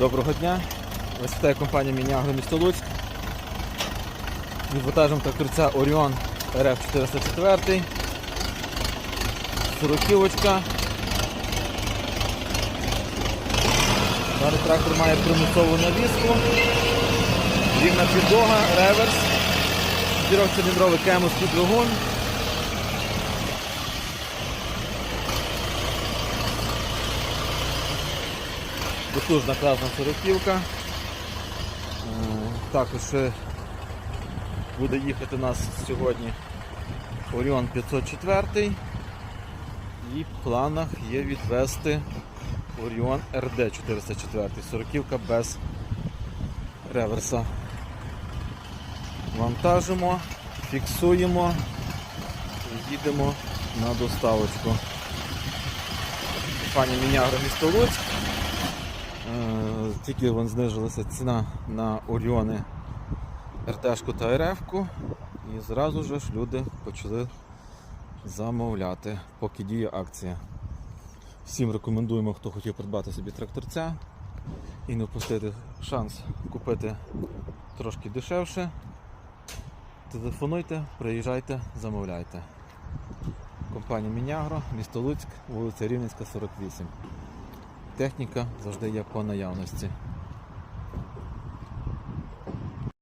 Доброго дня. Вас вітає компанія Мінягро місто Луцьк. Відвантажимо тракторця Оріон РФ 404. Сороківочка. Даний трактор має примусову навіску. Рівна підлога, реверс. Чотирьохциліндровий кемус під двигун. Потужна класна сороківка. Е, Також буде їхати у нас сьогодні Оріон 504 і в планах є відвести Оріон РД 404, сороківка без реверса. Вантажимо, фіксуємо і їдемо на доставочку. Пані Мінягро місто Луцьк. Е, Тільки вон знижилася ціна на Оріони РТшку та РФ-ку і зразу ж люди почали замовляти, поки діє акція. Всім рекомендуємо, хто хотів придбати собі тракторця і не впустити шанс купити трошки дешевше. Телефонуйте, приїжджайте, замовляйте. Компанія Мінягро, місто Луцьк, вулиця Рівненська, 48. Техніка завжди є по наявності.